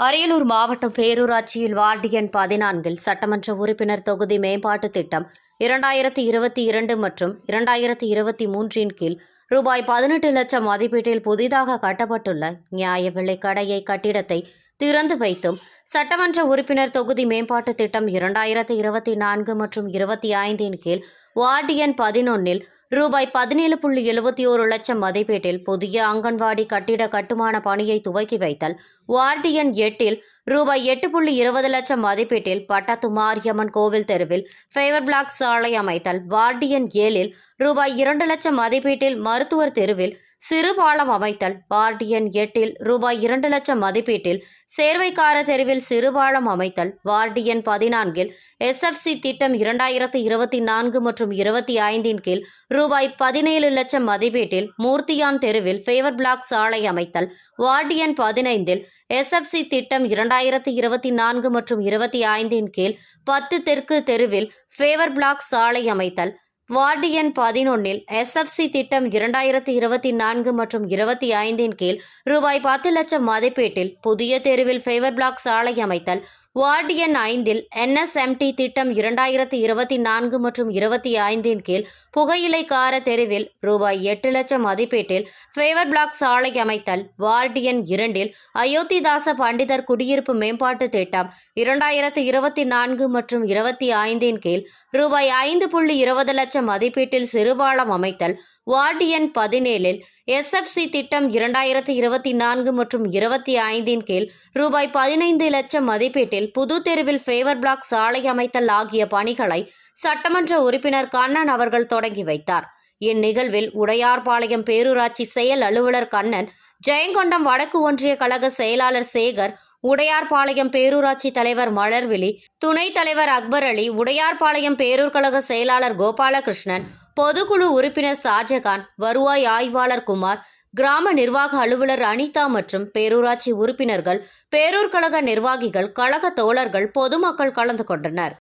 அரியலூர் மாவட்டம் பேரூராட்சியில் வார்டு எண் பதினான்கில் சட்டமன்ற உறுப்பினர் தொகுதி மேம்பாட்டு திட்டம் இரண்டாயிரத்தி இருபத்தி இரண்டு மற்றும் இரண்டாயிரத்தி இருபத்தி மூன்றின் கீழ் ரூபாய் பதினெட்டு லட்சம் மதிப்பீட்டில் புதிதாக கட்டப்பட்டுள்ள நியாய விலை கடையை கட்டிடத்தை திறந்து வைத்தும் சட்டமன்ற உறுப்பினர் தொகுதி மேம்பாட்டு திட்டம் இரண்டாயிரத்தி இருபத்தி நான்கு மற்றும் இருபத்தி ஐந்தின் கீழ் வார்டு எண் பதினொன்னில் ரூபாய் பதினேழு புள்ளி எழுபத்தி ஒரு லட்சம் மதிப்பீட்டில் புதிய அங்கன்வாடி கட்டிட கட்டுமான பணியை துவக்கி வைத்தல். வார்டு எண் எட்டில் ரூபாய் எட்டு புள்ளி இருபது லட்சம் மதிப்பீட்டில் பட்டத்து மாரியம்மன் கோவில் தெருவில் ஃபேவர் பிளாக் சாலை அமைத்தல். வார்டு எண் ஏழில் ரூபாய் இரண்டு லட்சம் மதிப்பீட்டில் மருத்துவர் தெருவில் சிறு பாலம் அமைத்தல். வார்டு எண் எட்டில் ரூபாய் இரண்டு லட்சம் மதிப்பீட்டில் சேர்வைக்கார தெருவில் சிறுபாலம் அமைத்தல். வார்டு எண் பதினான்கில் எஸ்எஃப்சி திட்டம் இரண்டாயிரத்து இருபத்தி நான்கு மற்றும் இருபத்தி ஐந்தின் கீழ் ரூபாய் பதினேழு லட்சம் மதிப்பீட்டில் மூர்த்தியான் தெருவில் ஃபேவர் பிளாக் சாலை அமைத்தல். வார்டு எண் பதினைந்தில் எஸ்எஃப்சி திட்டம் இரண்டாயிரத்து இருபத்தி நான்கு மற்றும் இருபத்தி ஐந்தின் கீழ் பத்து தெற்கு தெருவில் ஃபேவர் பிளாக் சாலை அமைத்தல். வார்டு எண் பதினொன்னில் எஸ்எஃப்சி திட்டம் இரண்டாயிரத்தி இருபத்தி நான்கு மற்றும் இருபத்தி ஐந்தின் கீழ் ரூபாய் பத்து லட்சம் மதிப்பீட்டில் புதிய தெருவில் ஃபேவர் பிளாக் சாலை அமைத்தல் வார்டு எண் ஐந்தில் என்எஸ்எம்டி திட்டம் இரண்டாயிரத்தி இருபத்தி நான்கு மற்றும் இருபத்தி ஐந்தின் கீழ் புகையிலைக்கார தெருவில் ரூபாய் எட்டு லட்சம் மதிப்பீட்டில் ஃபேவர் பிளாக் சாலை அமைத்தல். வார்டு எண் இரண்டில் அயோத்திதாச பண்டிதர் குடியிருப்பு மேம்பாட்டு திட்டம் இரண்டாயிரத்தி இருபத்தி நான்கு மற்றும் இருபத்தி ஐந்தின் கீழ் ரூபாய் ஐந்து புள்ளி இருபது லட்சம் மதிப்பீட்டில் சிறுபாலம் அமைத்தல். வார்டு எண் பதினேழில் எஸ்எஃப்சி திட்டம் இரண்டாயிரத்தி இருபத்தி நான்கு மற்றும் இருபத்தி ஐந்தின் கீழ் ரூபாய் பதினைந்து லட்சம் மதிப்பீட்டில் புது தெருவில் ஃபேவர் பிளாக் சாலை அமைத்தல் ஆகிய பணிகளை சட்டமன்ற உறுப்பினர் கண்ணன் அவர்கள் தொடங்கி வைத்தார். இந்நிகழ்வில் உடையார்பாளையம் பேரூராட்சி செயல் அலுவலர் கண்ணன் ஜெயங்கொண்டம் வடக்கு ஒன்றிய கழக செயலாளர் சேகர் உடையார்பாளையம் பேரூராட்சி தலைவர் மலர்விழி துணைத் தலைவர் அக்பர் அலி உடையார்பாளையம் பேரூர் கழக செயலாளர் கோபாலகிருஷ்ணன் பொதுக்குழு உறுப்பினர் ஷாஜகான் வருவாய் ஆய்வாளர் குமார் கிராம நிர்வாக அலுவலர் அனிதா மற்றும் பேரூராட்சி உறுப்பினர்கள் பேரூர் கழக நிர்வாகிகள் கழக தோழர்கள் பொதுமக்கள் கலந்து கொண்டனர்.